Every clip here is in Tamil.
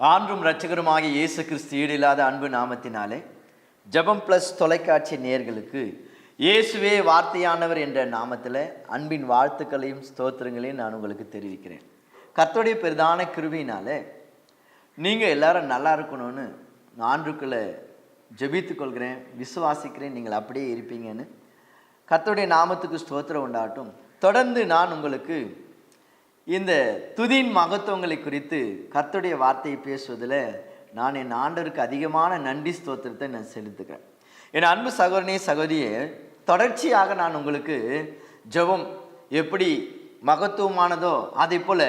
ஆன்றும் இரட்சகருமாகிய இயேசு கிறிஸ்து ஈடில்லாத அன்பு நாமத்தினாலே ஜெபம் ப்ளஸ் தொலைக்காட்சி நேர்களுக்கு இயேசுவே வார்த்தையானவர் என்ற நாமத்தில் அன்பின் வாழ்த்துக்களையும் ஸ்தோத்திரங்களையும் நான் உங்களுக்கு தெரிவிக்கிறேன். கர்த்தருடைய பெரிதான கிருபியினாலே நீங்கள் எல்லாரும் நல்லா இருக்கணும்னு நான் ஆண்டுக்குள்ளே ஜெபித்துக் கொள்கிறேன் விசுவாசிக்கிறேன் நீங்கள் அப்படியே இருப்பீங்கன்னு கர்த்தருடைய நாமத்துக்கு ஸ்தோத்திரம் உண்டாகட்டும். தொடர்ந்து நான் உங்களுக்கு இந்த துதியின் மகத்துவங்களை குறித்து கர்த்துடைய வார்த்தையை பேசுவதில் நான் என் ஆண்டவருக்கு அதிகமான நன்றி ஸ்தோத்திரத்தை நான் செலுத்துக்கிறேன் என் அன்பு சகோதரனே சகோதரியே தொடர்ச்சியாக நான் உங்களுக்கு ஜெபம் எப்படி மகத்துவமானதோ அதே போல்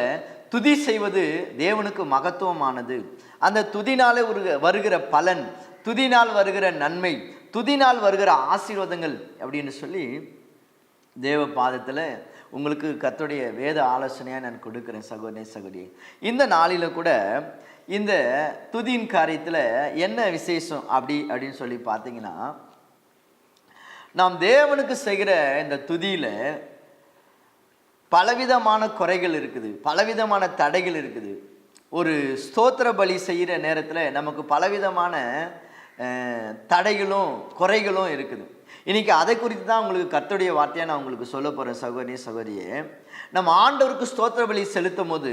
துதி செய்வது தேவனுக்கு மகத்துவமானது. அந்த துதினாலே ஒரு வருகிற பலன் துதினால் வருகிற நன்மை துதினால் வருகிற ஆசீர்வாதங்கள் அப்படின்னு சொல்லி தேவ பாதத்தில் உங்களுக்கு கத்துடைய வேத ஆலோசனையாக நான் கொடுக்குறேன் சகோதரே சகோதரி இந்த நாளில் கூட இந்த துதியின் காரியத்தில் என்ன விசேஷம் அப்படி அப்படின்னு சொல்லி பார்த்தீங்கன்னா நாம் தேவனுக்கு செய்கிற இந்த துதியில் பலவிதமான குறைகள் இருக்குது பலவிதமான தடைகள் இருக்குது. ஒரு ஸ்தோத்திர பலி செய்கிற நேரத்தில் நமக்கு பலவிதமான தடைகளும் குறைகளும் இருக்குது. இன்னைக்கு அதை குறித்து தான் உங்களுக்கு கர்த்தருடைய வார்த்தையை நான் உங்களுக்கு சொல்ல போகிறேன் சகோதரி சகோதரியே. நம்ம ஆண்டவருக்கு ஸ்தோத்திர பலி செலுத்தும் போது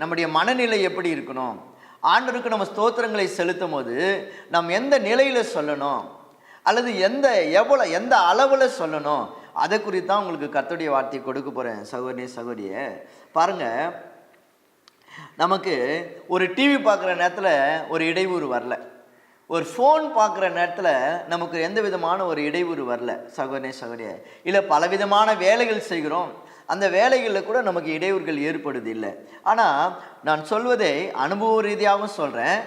நம்முடைய மனநிலை எப்படி இருக்கணும்? ஆண்டவருக்கு நம்ம ஸ்தோத்திரங்களை செலுத்தும் போது நம்ம எந்த நிலையில் சொல்லணும்? அல்லது எந்த எவ்வளோ எந்த அளவில் சொல்லணும்? அதை குறித்து தான் உங்களுக்கு கர்த்தருடைய வார்த்தையை கொடுக்க போகிறேன் சகோதரி சகோதரியே. பாருங்கள் நமக்கு ஒரு டிவி பார்க்குற நேரத்தில் ஒரு இடையூறு வரல. ஒரு ஃபோன் பார்க்குற நேரத்தில் நமக்கு எந்த விதமான ஒரு இடையூறு வரல. சகோதரே சகோதரிய. இல்லை பலவிதமான வேலைகள் செய்கிறோம். அந்த வேலைகளில் கூட நமக்கு இடையூறுகள் ஏற்படுது இல்லை. ஆனால் நான் சொல்வதை அனுபவ ரீதியாகவும் சொல்கிறேன்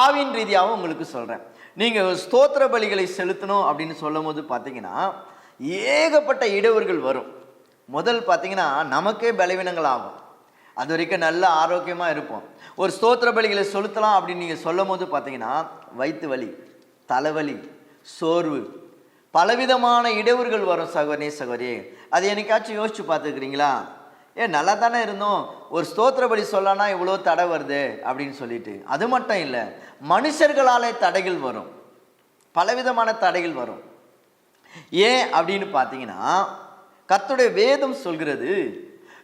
ஆவின் ரீதியாகவும் உங்களுக்கு சொல்கிறேன் நீங்கள் ஸ்தோத்திர பலிகளை செலுத்தணும் அப்படின்னு சொல்லும் போது பார்த்தீங்கன்னா ஏகப்பட்ட இடையூறுகள் வரும். முதல் பார்த்தீங்கன்னா நமக்கே பலவீனங்கள் ஆகும். அது வரைக்கும் நல்ல ஆரோக்கியமாக இருப்போம் ஒரு ஸ்தோத்திர பலிகளை செலுத்தலாம் அப்படின்னு நீங்கள் சொல்லும் போது பார்த்தீங்கன்னா வயிற்று வலி தலைவலி சோர்வு பலவிதமான இடையூறுகள் வரும் சகோதரே சகோதரி அது எனக்காச்சும் யோசிச்சு பார்த்துக்கிறீங்களா ஏ நல்லா தானே இருந்தோம். ஒரு ஸ்தோத்திர பலி சொல்லானா இவ்வளோ தடை வருது அப்படின்னு சொல்லிட்டு. அது மட்டும் இல்லை மனுஷர்களாலே தடைகள் வரும். பலவிதமான தடைகள் வரும். ஏன் அப்படின்னு பார்த்தீங்கன்னா கத்துடைய வேதம் சொல்கிறது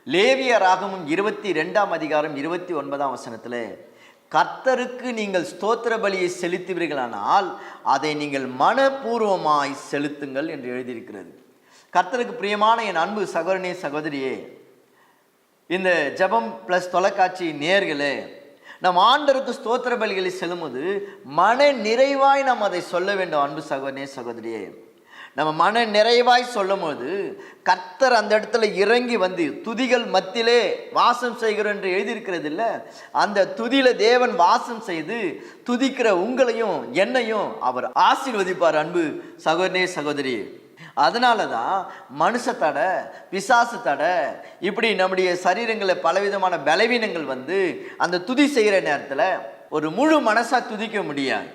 லேவிய ராகமும் இருபத்தி ரெண்டாம் அதிகாரம் இருபத்தி ஒன்பதாம் வசனத்தில் கர்த்தருக்கு நீங்கள் ஸ்தோத்திர பலியை செலுத்துவீர்களானால் அதை நீங்கள் மனப்பூர்வமாய் செலுத்துங்கள் என்று எழுதியிருக்கிறது. கர்த்தருக்கு பிரியமான என் அன்பு சகோதரனே சகோதரியே இந்த ஜெபம் ப்ளஸ் தொலைக்காட்சி நேர்களே நம் ஆண்டருக்கு ஸ்தோத்திர பலிகளை செல்லும்போது மன நிறைவாய் நாம் அதை சொல்ல வேண்டும் அன்பு சகோதரனே சகோதரியே. நம்ம மன நிறைவாய் சொல்லும்போது கர்த்தர் அந்த இடத்துல இறங்கி வந்து துதிகள் மத்தியிலே வாசம் செய்கிறோம் என்று எழுதியிருக்கிறது இல்லை? அந்த துதியில தேவன் வாசம் செய்து துதிக்கிற உங்களையும் என்னையும் அவர் ஆசீர்வதிப்பார் அன்பு சகோதரே சகோதரி. அதனால தான் மனுஷ தடை பிசாசு தடை இப்படி நம்முடைய சரீரங்களில் பலவிதமான பலவீனங்கள் வந்து அந்த துதி செய்கிற நேரத்தில் ஒரு முழு மனசாக துதிக்க முடியாது.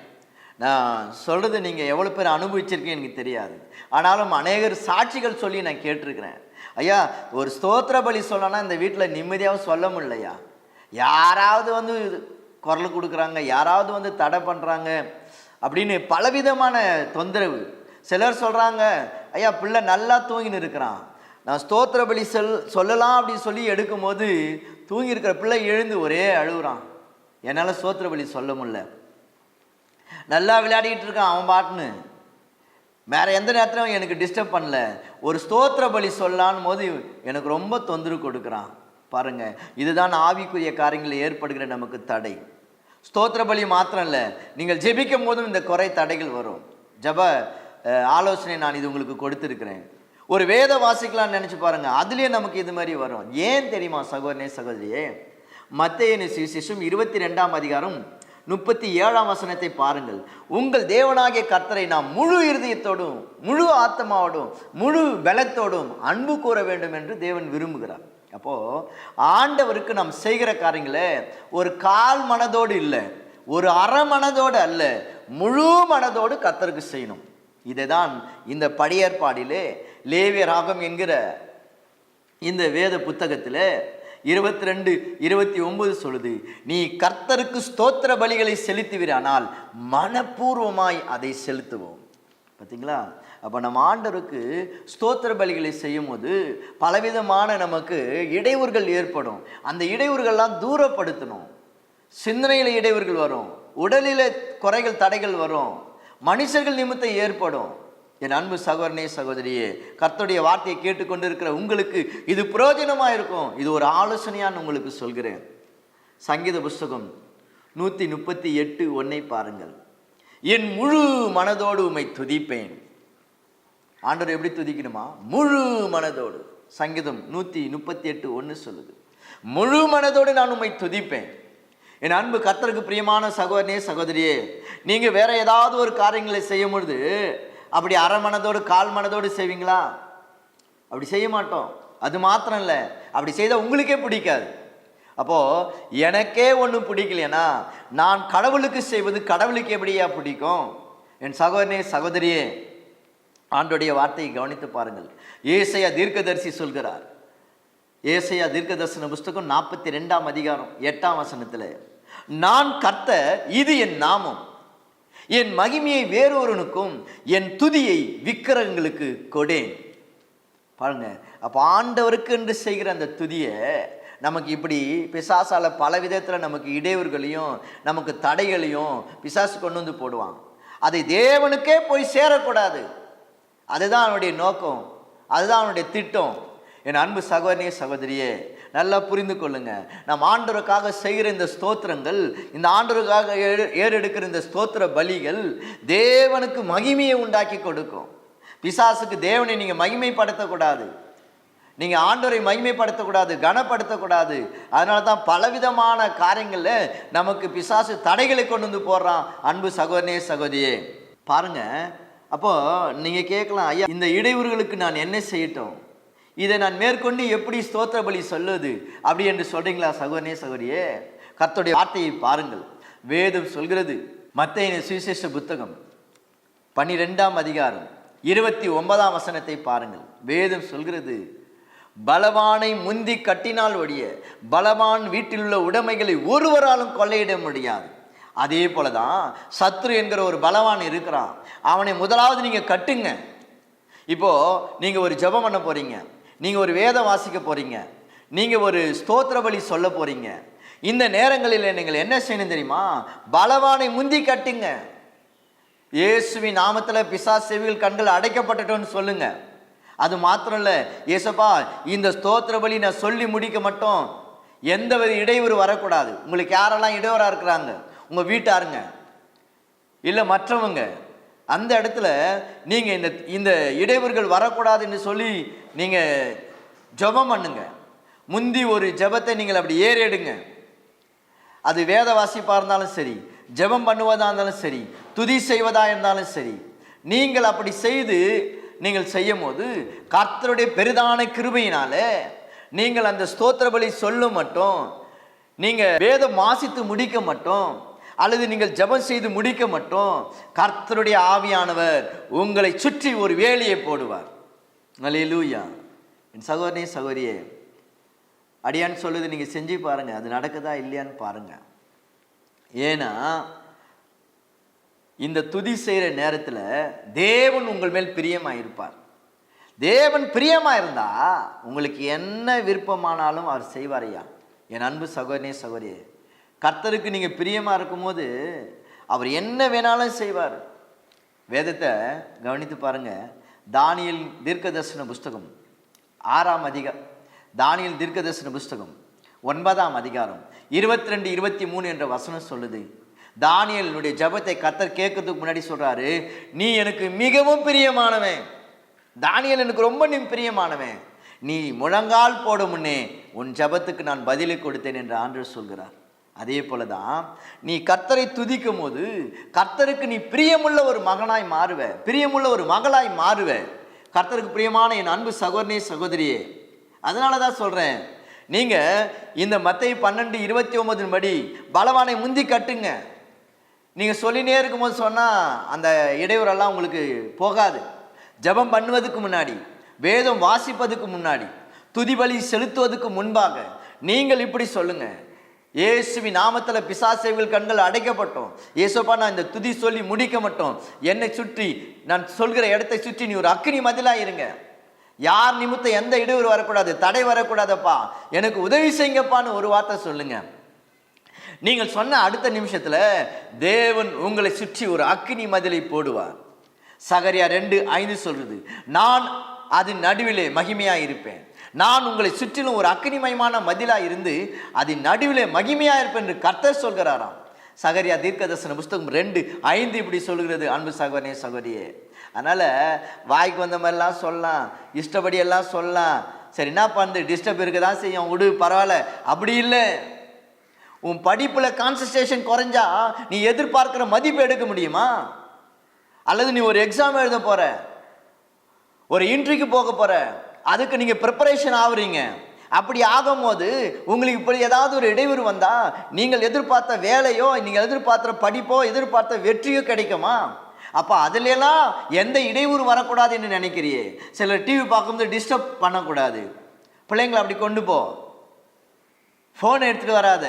நான் சொல்கிறது நீங்கள் எவ்வளோ பேர் அனுபவிச்சிருக்கீங்க எனக்கு தெரியாது. ஆனாலும் அநேகர் சாட்சிகள் சொல்லி நான் கேட்டிருக்கிறேன். ஐயா ஒரு ஸ்தோத்திர பலி சொல்லனா இந்த வீட்டில் நிம்மதியாகவும் சொல்ல முடியலையா? யாராவது வந்து குரல் கொடுக்குறாங்க யாராவது வந்து தடை பண்ணுறாங்க அப்படின்னு பலவிதமான தொந்தரவு. சிலர் சொல்கிறாங்க ஐயா பிள்ளை நல்லா தூங்கின்னு இருக்கிறான். நான் ஸ்தோத்திர பலி செல் சொல்லலாம் அப்படின்னு சொல்லி எடுக்கும்போது தூங்கியிருக்கிற பிள்ளை எழுந்து ஒரே அழுகுறான். என்னால் ஸ்தோத்திர பலி சொல்ல முடியல. நல்லா விளையாடிக்கிட்டு இருக்கான் அவன் பாட்டுன்னு. வேற எந்த நேரத்திலும் எனக்கு டிஸ்டர்ப் பண்ணல. ஒரு ஸ்தோத்திர பலி சொல்லான் போது எனக்கு ரொம்ப தொந்தரவு கொடுக்குறான். பாருங்க இதுதான் ஆவிக்குரிய காரியங்களில் ஏற்படுகிற நமக்கு தடை. ஸ்தோத்திர பலி மாத்திரம் இல்லை நீங்கள் ஜெபிக்கும் போதும் இந்த குறை தடைகள் வரும். ஜப ஆலோசனை நான் இது உங்களுக்கு கொடுத்துருக்கிறேன். ஒரு வேத வாசிக்கலாம்னு நினச்சி பாருங்கள் அதுலேயே நமக்கு இது மாதிரி வரும். ஏன் தெரியுமா சகோதரனே சகோதரியே? மத்திய சுவிசேஷம் இருபத்தி ரெண்டாம் அதிகாரம் முப்பத்தி ஏழாம் வசனத்தை பாருங்கள். உங்கள் தேவனாகிய கர்த்தரை நாம் முழு இருதயத்தோடும் முழு ஆத்மாவோடும் முழு பலத்தோடும் அன்பு கூற வேண்டும் என்று தேவன் விரும்புகிறார். அப்போ ஆண்டவருக்கு நாம் செய்கிற காரியங்களை ஒரு கால் மனதோடு இல்லை ஒரு அரை மனதோடு அல்ல முழு மனதோடு கர்த்தருக்கு செய்யணும். இதை தான் இந்த படியேற்பாடிலே லேவிய ராகம் என்கிற இந்த வேத புத்தகத்தில் இருபத்தி ரெண்டு இருபத்தி ஒன்பது சொல்லுது நீ கர்த்தருக்கு ஸ்தோத்திர பலிகளை செலுத்துவீரானால் மனப்பூர்வமாய் அதை செலுத்துவோம். பார்த்தீங்களா அப்போ நம்ம ஆண்டருக்கு ஸ்தோத்திர பலிகளை செய்யும் போது பலவிதமான நமக்கு இடையூறுகள் ஏற்படும். அந்த இடையூறுகள்லாம் தூரப்படுத்தணும். சிந்தனையில் இடையூறுகள் வரும். உடலில் குறைகள் தடைகள் வரும். மனுஷர்கள் நிமித்தம் ஏற்படும். என் அன்பு சகோதரனே சகோதரியே கர்த்தருடைய வார்த்தையை கேட்டுக்கொண்டிருக்கிற உங்களுக்கு இது பிரயோஜனமாக இருக்கும். இது ஒரு ஆலோசனையான்னு உங்களுக்கு சொல்கிறேன். சங்கீத புஸ்தகம் நூற்றி முப்பத்தி எட்டு ஒன்னை பாருங்கள். என் முழு மனதோடு உம்மை துதிப்பேன். ஆண்டவர் எப்படி துதிக்கணுமா? முழு மனதோடு. சங்கீதம் நூற்றி முப்பத்தி எட்டு ஒன்று சொல்லுது. முழு மனதோடு நான் உம்மை துதிப்பேன். என் அன்பு கர்த்தருக்கு பிரியமான சகோதரனே சகோதரியே நீங்கள் வேற ஏதாவது ஒரு காரியங்களை செய்யும் பொழுது அப்படி அரை மனதோடு கால் மனதோடு செய்வீங்களா? அப்படி செய்ய மாட்டோம். அது மாத்திரம் இல்லை. அப்படி செய்தால் உங்களுக்கே பிடிக்காது. அப்போது எனக்கே ஒன்றும் பிடிக்கலையனா நான் கடவுளுக்கு செய்வது கடவுளுக்கு எப்படியா பிடிக்கும்? என் சகோதரனே சகோதரியே ஆண்டுடைய வார்த்தையை கவனித்து பாருங்கள். ஏசையா தீர்க்கதரிசி சொல்கிறார். ஏசையா தீர்க்கதரிசன புஸ்தகம் நாற்பத்தி ரெண்டாம் அதிகாரம் எட்டாம் வசனத்தில் நான் கத்த இது என் நாமம். என் மகிமையை வேறொருவனுக்கும் என் துதியை விக்கிரகங்களுக்கு கொடேன். பாருங்க அப்போ ஆண்டவருக்கு என்று செய்கிற அந்த துதியை நமக்கு இப்படி பிசாசால பல விதத்தில் நமக்கு இடையூறுகளையும் நமக்கு தடைகளையும் பிசாசு கொண்டு வந்து போடுவான். அதை தேவனுக்கே போய் சேரக்கூடாது. அதுதான் அவனுடைய நோக்கம். அதுதான் அவனுடைய திட்டம். என் அன்பு சகோதரியே சகோதரியே நல்லா புரிந்து கொள்ளுங்க. நம் ஆண்டவருக்காக செய்கிற இந்த ஸ்தோத்திரங்கள் இந்த ஆண்டவருக்காக ஏறு ஏறெடுக்கிற இந்த ஸ்தோத்திர பலிகள் தேவனுக்கு மகிமையை உண்டாக்கி கொடுக்கும். பிசாசுக்கு தேவனை நீங்கள் மகிமைப்படுத்தக்கூடாது. நீங்கள் ஆண்டவரை மகிமைப்படுத்தக்கூடாது கனப்படுத்தக்கூடாது. அதனால தான் பலவிதமான காரியங்களில் நமக்கு பிசாசு தடைகளை கொண்டு வந்து போடுறான். அன்பு சகோதரனே சகோதரியே. பாருங்க அப்போது நீங்கள் கேட்கலாம் ஐயா இந்த இடையூறுகளுக்கு நான் என்ன செய்யட்டும்? இதை நான் மேற்கொண்டு எப்படி ஸ்தோத்திர பலி சொல்லுது? அப்படி என்று சொல்றீங்களா சகோதரனே சகோதரியே? கர்த்தருடைய வார்த்தையை பாருங்கள். வேதம் சொல்கிறது மத்திய சுவிசேஷ புத்தகம் பன்னிரெண்டாம் அதிகாரம் இருபத்தி ஒன்பதாம் வசனத்தை பாருங்கள். வேதம் சொல்கிறது பலவானை முந்தி கட்டினால் ஒழிய பலவான் வீட்டில் உள்ள உடைமைகளை ஒருவராலும் கொள்ளையிட முடியாது. அதே போல தான் சத்ரு என்கிற ஒரு பலவான் இருக்கிறான். அவனை முதலாவது நீங்கள் கட்டுங்க. இப்போது நீங்கள் ஒரு ஜெபம் பண்ண போகிறீங்க நீங்கள் ஒரு வேதம் வாசிக்க போகிறீங்க நீங்கள் ஒரு ஸ்தோத்திர பலி சொல்ல போகிறீங்க இந்த நேரங்களில் நீங்கள் என்ன செய்யணும் தெரியுமா? பலவானை முந்தி கட்டுங்க. இயேசுவின் நாமத்தில் பிசா செவிகள் கண்கள் அடைக்கப்பட்டுட்டோன்னு சொல்லுங்க. அது மாத்திரம் இல்லை ஏசப்பா இந்த ஸ்தோத்திர பலி நான் சொல்லி முடிக்க மட்டும் எந்த வித இடையூறு வரக்கூடாது. உங்களுக்கு யாரெல்லாம் இடையூறாக இருக்கிறாங்க? உங்கள் வீட்டாருங்க. இல்லை மற்றவங்க. அந்த இடத்துல நீங்கள் இந்த இந்த இடையூறுகள் வரக்கூடாதுன்னு சொல்லி நீங்கள் ஜெபம் பண்ணுங்க. முந்தி ஒரு ஜெபத்தை நீங்கள் அப்படி ஏறெடுங்க அது வேத வாசிப்பாக இருந்தாலும் சரி ஜெபம் பண்ணுவதாக இருந்தாலும் சரி துதி செய்வதாக இருந்தாலும் சரி நீங்கள் அப்படி செய்து நீங்கள் செய்யும் போது கர்த்தருடைய பெரிதான கிருபையினால நீங்கள் அந்த ஸ்தோத்திர பலி சொல்லும் மட்டும் நீங்கள் வேதம் வாசித்து முடிக்க மட்டும் அல்லது நீங்கள் ஜெபம் செய்து முடிக்க மட்டும் கர்த்தருடைய ஆவியானவர் உங்களை சுற்றி ஒரு வேலையை போடுவார். அல்லேலூயா என் சகோதரனே சகோதரியே அடியான்னு சொல்லுது நீங்கள் செஞ்சு பாருங்கள் அது நடக்குதா இல்லையான்னு பாருங்கள் ஏன்னா இந்த துதி செய்கிற நேரத்தில் தேவன் உங்கள் மேல் பிரியமாக இருப்பார் தேவன் பிரியமாக இருந்தால் உங்களுக்கு என்ன விருப்பமானாலும் அவர் செய்வார் ஐயா. என் அன்பு சகோதரனே சகோதரியே கர்த்தருக்கு நீங்கள் பிரியமாக இருக்கும்போது அவர் என்ன வேணாலும் செய்வார். வேதத்தை கவனித்து பாருங்கள் தானியல் தீர்க்கதர்சன புஸ்தகம் ஆறாம் அதிகாரம் தானியல் தீர்க்கதர்சன புஸ்தகம் ஒன்பதாம் அதிகாரம் இருபத்தி ரெண்டு இருபத்தி மூணு என்ற வசனம் சொல்லுது. தானியலினுடைய ஜெபத்தை கத்தர் கேட்கறதுக்கு முன்னாடி சொல்றாரு நீ எனக்கு மிகவும் பிரியமானவன். தானியல் எனக்கு ரொம்ப நீ பிரியமானவன். நீ முழங்கால் போடும் முன்னே உன் ஜெபத்துக்கு நான் பதிலை கொடுத்தேன் என்று ஆண்டு சொல்கிறார். அதே போல தான் நீ கர்த்தரை துதிக்கும் போது கர்த்தருக்கு நீ பிரியமுள்ள ஒரு மகனாய் மாறுவ. பிரியமுள்ள ஒரு மகளாய் மாறுவ. கர்த்தருக்கு பிரியமான என் அன்பு சகோதரனே சகோதரியே. அதனால தான் சொல்கிறேன் நீங்கள் இந்த மத்தை பன்னெண்டு இருபத்தி ஒன்பதின் படி பலவானை முந்தி கட்டுங்க. நீங்கள் சொல்லினே இருக்கும்போது சொன்னால் அந்த இடையூறெல்லாம் உங்களுக்கு போகாது. ஜெபம் பண்ணுவதுக்கு முன்னாடி வேதம் வாசிப்பதுக்கு முன்னாடி துதிபலி செலுத்துவதற்கு முன்பாக நீங்கள் இப்படி சொல்லுங்கள் இயேசுவி நாமத்தில் பிசாசேவில் கண்கள் அடைக்கப்பட்டோம். இயேசுப்பா நான் இந்த துதி சொல்லி முடிக்க மாட்டோம். என்னை சுற்றி நான் சொல்கிற இடத்தை சுற்றி நீ ஒரு அக்னி மதிலா இருங்க. யார் நிமித்தம் எந்த இடையூறு வரக்கூடாது தடை வரக்கூடாதப்பா. எனக்கு உதவி செய்யுங்கப்பான்னு ஒரு வார்த்தை சொல்லுங்க. நீங்கள் சொன்ன அடுத்த நிமிஷத்தில் தேவன் உங்களை சுற்றி ஒரு அக்னி மதிலை போடுவார். சகரியா ரெண்டு ஐந்து சொல்றது நான் அதன் நடுவிலே மகிமையாக இருப்பேன். நான் உங்களை சுற்றிலும் ஒரு அக்னிமயமான மதிலா இருந்து அதன் நடுவிலே மகிமையா இருப்பேன் என்று கர்த்தர் சொல்கிறாராம். சகரியா தீர்க்கதர்சன புஸ்தகம் ரெண்டு ஐந்து இப்படி சொல்கிறது அன்பு சகோதரனே சகோதரியே. அதனால் வாய்க்கு வந்த மாதிரிலாம் சொல்லலாம் இஷ்டப்படி எல்லாம் சொல்லலாம். சரி என்ன பண்ணுது டிஸ்டர்ப் இருக்க தான் செய்யும்? விடு பரவாயில்ல. அப்படி இல்லை. உன் படிப்பில் கான்சன்ட்ரேஷன் குறைஞ்சா நீ எதிர்பார்க்கிற மதிப்பு எடுக்க முடியுமா? அல்லது நீ ஒரு எக்ஸாம் எழுத போகிற ஒரு இன்ட்ரிக்கு போக போகிற அதுக்கு நீங்கள் ப்ரிப்பரேஷன் ஆகுறீங்க அப்படி ஆகும்போது உங்களுக்கு இப்படி ஏதாவது ஒரு இடையூறு வந்தால் நீங்கள் எதிர்பார்த்த வேலையோ நீங்கள் எதிர்பார்த்த படிப்போ எதிர்பார்த்த வெற்றியோ கிடைக்குமா? அப்போ அதுலலாம் எந்த இடையூறு வரக்கூடாதுன்னு நினைக்கிறியே. சிலர் டிவி பார்க்கும்போது டிஸ்டர்ப் பண்ணக்கூடாது. பிள்ளைங்களை அப்படி கொண்டு போ. ஃபோன் எடுத்துகிட்டு வராத.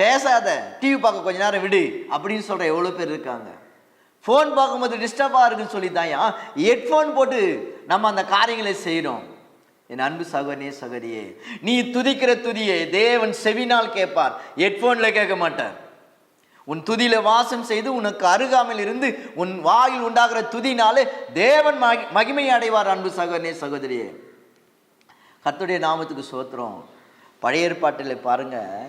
பேசாத. டிவி பார்க்க கொஞ்ச நேரம் விடு அப்படின்னு சொல்கிற எவ்வளோ பேர் இருக்காங்க. ஃபோன் பார்க்கும்போது டிஸ்டர்பாக இருக்குன்னு சொல்லி தான் ஹெட்ஃபோன் போட்டு நம்ம அந்த காரியங்களை செய்கிறோம் என் அன்பு சகோதரியே சகோதரியே நீ துதிக்கிற துதியை தேவன் செவினால் கேட்பார். ஹெட்ஃபோனில் கேட்க மாட்டார். உன் துதியில வாசம் செய்து உனக்கு அருகாமல் இருந்து உன் வாயில் உண்டாகிற துதினாலே தேவன் மகி- மகிமை அடைவார் அன்பு சகோதரனே சகோதரியே. கத்துடைய நாமத்துக்கு சோத்திரம் பழைய ஏற்பாட்டில் பாருங்க.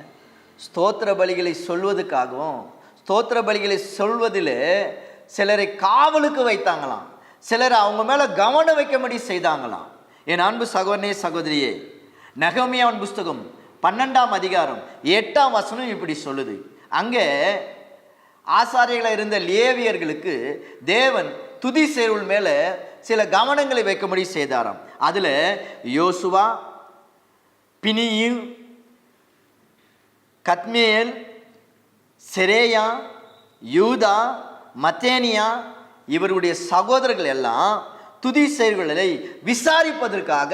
ஸ்தோத்திர பலிகளை சொல்வதுக்காகவும் ஸ்தோத்திர பலிகளை சொல்வதில் சிலரை காவலுக்கு வைத்தாங்களாம். சிலரை அவங்க மேலே கவனம் வைக்கும்படி செய்தாங்களாம். என் அன்பு சகோதரனே சகோதரியே நகமியாவின் புஸ்தகம் பன்னெண்டாம் அதிகாரம் எட்டாம் வசனம் இப்படி சொல்லுது. அங்கே ஆசாரியர்களாக இருந்த லேவியர்களுக்கு தேவன் துதி சேருள் மேலே சில கவனங்களை வைக்கும்படி செய்தாராம். அதில் யோசுவா பினியு கத்மியல் செரேயா யூதா மத்தேனியா இவருடைய சகோதரர்கள் எல்லாம் துதி செயல்களை விசாரிப்பதற்காக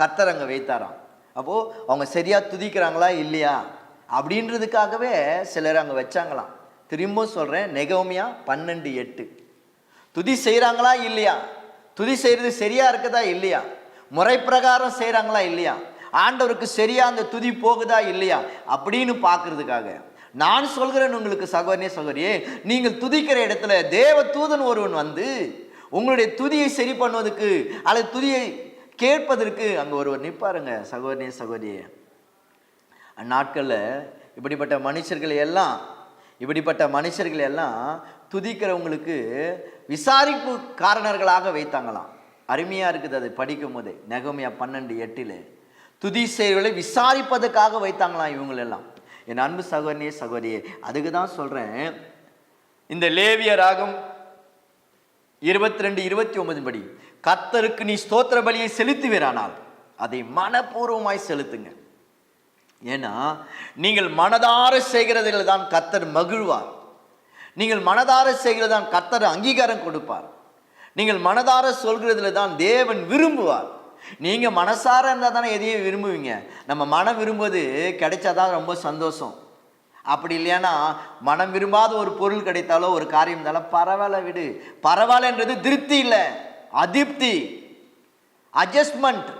கத்தரங்க வைத்தாராம். அப்போது அவங்க சரியாக துதிக்கிறாங்களா இல்லையா? அப்படின்றதுக்காகவே சிலர் அங்கே வச்சாங்களாம். திரும்ப சொல்கிறேன் நெகோமியா பன்னெண்டு எட்டு. துதி செய்கிறாங்களா இல்லையா? துதி செய்கிறது சரியாக இருக்குதா இல்லையா? முறை பிரகாரம் செய்கிறாங்களா இல்லையா? ஆண்டவருக்கு சரியாக அந்த துதி போகுதா இல்லையா? அப்படின்னு பார்க்கறதுக்காக. நான் சொல்கிறேன் உங்களுக்கு சகோதரனே சகோதரியே நீங்கள் துதிக்கிற இடத்துல தேவ தூதன் ஒருவன் வந்து உங்களுடைய துதியை சரி பண்ணுவதற்கு அல்லது துதியை கேட்பதற்கு அங்கே ஒருவர் நிற்பாருங்க சகோதரனே சகோதரியே. அந்நாட்களில் இப்படிப்பட்ட மனுஷர்களை எல்லாம் இப்படிப்பட்ட மனுஷர்களை எல்லாம் துதிக்கிறவங்களுக்கு விசாரிப்பு காரணர்களாக வைத்தாங்களாம். அருமையாக இருக்குது அது படிக்கும் போதே நெகமையா பன்னெண்டு எட்டில். துதி செயல்களை விசாரிப்பதற்காக வைத்தாங்களாம் இவங்களெல்லாம் என் அன்பு சகோதரியே சகோதரியே அதுக்கு தான் சொல்கிறேன் இந்த லேவிய ராகம் இருபத்தி ரெண்டு இருபத்தி ஒன்பது படி கத்தருக்கு நீ ஸ்தோத்திர பலியை செலுத்துவீரானால் அதை மனப்பூர்வமாய் செலுத்துங்க. ஏன்னா நீங்கள் மனதார செய்கிறதில் தான் கத்தர் மகிழ்வார். நீங்கள் மனதார செய்கிறது தான் கர்த்தர் அங்கீகாரம் கொடுப்பார். நீங்கள் மனதார சொல்கிறதுல தான் தேவன் விரும்புவார். நீங்கள் மனசார இருந்தால் தானே எதையும் விரும்புவீங்க. நம்ம மனம் விரும்புவது கிடைச்சாதான் ரொம்ப சந்தோஷம். அப்படி இல்லையானா மனம் விரும்பாத ஒரு பொருள் கிடைத்தாலோ ஒரு காரியம் இருந்தாலும் பரவாயில்ல விடு. பரவாயில்லன்றது திருப்தி இல்லை. அதிருப்தி. அட்ஜஸ்ட்மெண்ட்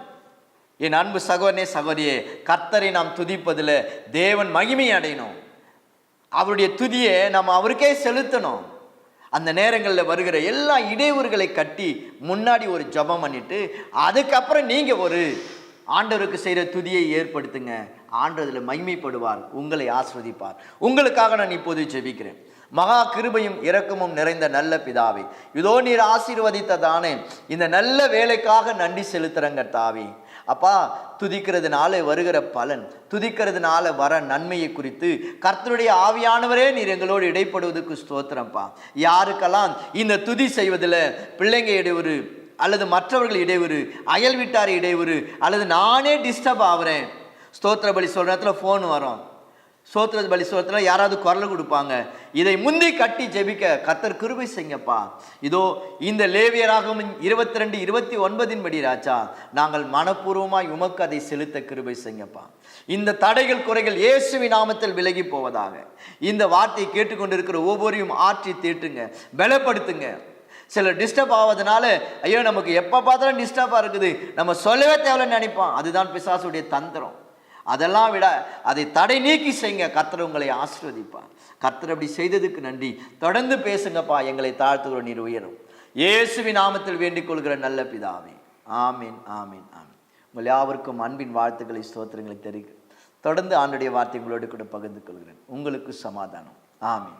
என் அன்பு சகோதரனே சகோதரியே கர்த்தரை நாம் துதிப்பதில் தேவன் மகிமை அடையணும். அவருடைய துதியை நம்ம அவருக்கே செலுத்தணும். அந்த நேரங்களில் வருகிற எல்லா இடையூறுகளை கட்டி முன்னாடி ஒரு ஜெபம் பண்ணிட்டு அதுக்கப்புறம் நீங்கள் ஒரு ஆண்டவருக்கு செய்கிற துதியை ஏற்படுத்துங்க. ஆண்டதில் மகிமைப்படுவார் உங்களை ஆஸ்வதிப்பார். உங்களுக்காக நான் இப்போது ஜெபிக்கிறேன். மகா கிருபையும் இரக்கமும் நிறைந்த நல்ல பிதாவே இதோ நீர் ஆசீர்வதித்ததானே இந்த நல்ல வேலைக்காக நன்றி செலுத்துறங்க தாவி. அப்பா துதிக்கிறதுனால வருகிற பலன் துதிக்கிறதுனால வர நன்மையை குறித்து கர்த்தருடைய ஆவியானவரே நீர் எங்களோடு இடைப்படுவதற்கு ஸ்தோத்திரம்ப்பா. யாருக்கெல்லாம் இந்த துதி செய்வதில் பிள்ளைங்க ஒரு அல்லது மற்றவர்கள் இடையூறு அயல் வீட்டார் இடையூறு அல்லது நானே டிஸ்டர்ப் ஆகுறேன். ஸ்தோத்திர பலி சொல்கிற இடத்துல ஃபோன் வரும். சோத்திர பலி சொல்றதுல யாராவது குரல் கொடுப்பாங்க. இதை முந்தி கட்டி ஜெபிக்க கத்தர் கிருபை செய்யப்பா இதோ இந்த லேவியராகவும் இருபத்தி ரெண்டு இருபத்தி ஒன்பதின் படி ராஜா நாங்கள் மனப்பூர்வமாய் உமக்கு அதை செலுத்த கிருபை செய்யப்பா இந்த தடைகள் குறைகள் இயேசுவி நாமத்தில் விலகி போவதாக. இந்த வார்த்தையை கேட்டுக்கொண்டிருக்கிற ஒவ்வொரு ஆற்றி தீட்டுங்க பலப்படுத்துங்க. சிலர் டிஸ்டர்ப் ஆவதனால ஐயோ நமக்கு எப்போ பார்த்தாலும் டிஸ்டர்பாக இருக்குது. நம்ம சொல்லவே தேவையில்லைன்னு நினைப்போம். அதுதான் பிசாசுடைய தந்திரம். அதெல்லாம் விட அதை தடை நீக்கி செய்யுங்க. கர்த்தர் உங்களை ஆசிர்வதிப்பார். கர்த்தர் அப்படி செய்ததுக்கு நன்றி. தொடர்ந்து பேசுங்கப்பா. எங்களை தாழ்த்துகிற நீர் உயரும். இயேசுவின் நாமத்தில் வேண்டிக் கொள்கிற நல்ல பிதாவே. ஆமீன் ஆமீன் ஆமீன். உங்கள் யாவருக்கும் அன்பின் வாழ்த்துக்களை ஸ்தோத்திரங்களை தெரிவிக்க தொடர்ந்து ஆண்டுடைய வார்த்தை உங்களோடு கூட பகிர்ந்து கொள்கிறேன். உங்களுக்கு சமாதானம். ஆமீன்.